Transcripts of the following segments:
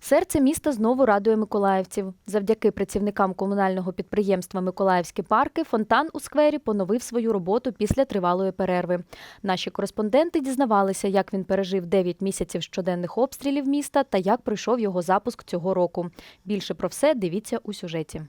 Серце міста знову радує миколаївців. Завдяки працівникам комунального підприємства Миколаївські парки фонтан у сквері поновив свою роботу після тривалої перерви. Наші кореспонденти дізнавалися, як він пережив 9 місяців щоденних обстрілів міста та як пройшов його запуск цього року. Більше про все дивіться у сюжеті.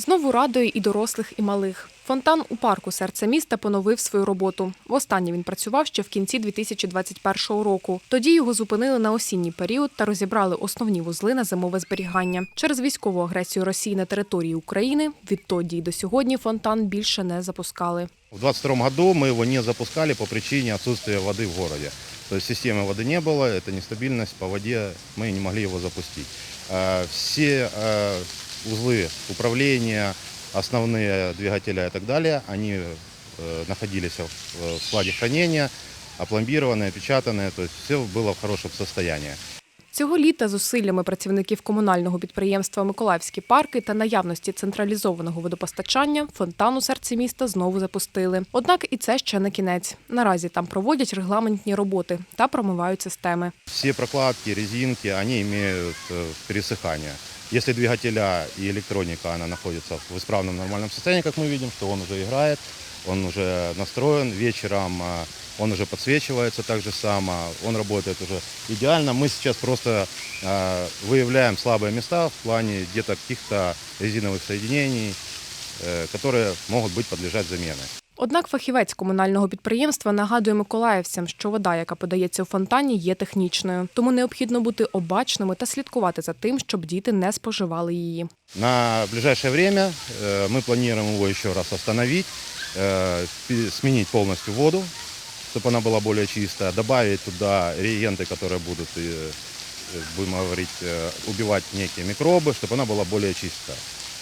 Знову радує і дорослих, і малих. Фонтан у парку серце міста поновив свою роботу. Востаннє він працював ще в кінці 2021 року. Тоді його зупинили на осінній період та розібрали основні вузли на зимове зберігання. Через військову агресію Росії на території України відтоді й до сьогодні фонтан більше не запускали. В 2022 году мы его не запускали по причине отсутствия воды в городе. То есть системы воды не было, это нестабильность по воде, мы не могли его запустить. Э, Все э, узлы управления, основные двигателя и так далее, они э, находились в в складе хранения, опломбированные, опечатанные, то есть все было в хорошем состоянии. Цього літа зусиллями працівників комунального підприємства Миколаївські парки та наявності централізованого водопостачання фонтан у серці міста знову запустили. Однак і це ще не кінець. Наразі там проводять регламентні роботи та промивають системи. Все прокладки, резинки, они имеют э, пересыхание. Если двигателя и электроника, она находится в исправном нормальном состоянии, как мы видим, что он уже играет, он уже настроен, вечером э, он уже подсвечивается так же само, он работает уже идеально. Мы сейчас просто э, выявляем слабые места в плане где-то каких-то резиновых соединений, э, которые могут быть подлежать замене. Однак фахівець комунального підприємства нагадує миколаївцям, що вода, яка подається у фонтані, є технічною. Тому необхідно бути обачними та слідкувати за тим, щоб діти не споживали її. На ближайшее время э, мы планируем его еще раз остановить, э, пи- сменить полностью воду, чтобы она была более чистая, добавить туда реагенты, которые будут, э, э, будем говорить, э, убивать некие микробы, чтобы она была более чистая.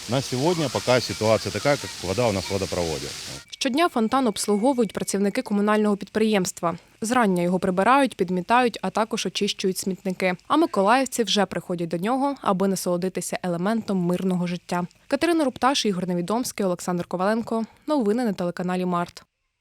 На сегодня пока ситуация такая, как вода у нас в водопроводе. Щодня фонтан обслуговують працівники комунального підприємства. Зрання його прибирають, підмітають, а також очищують смітники. А миколаївці вже приходять до нього, аби насолодитися елементом мирного життя. Катерина Рупташ, Ігор Невідомський, Олександр Коваленко. Новини на телеканалі Март.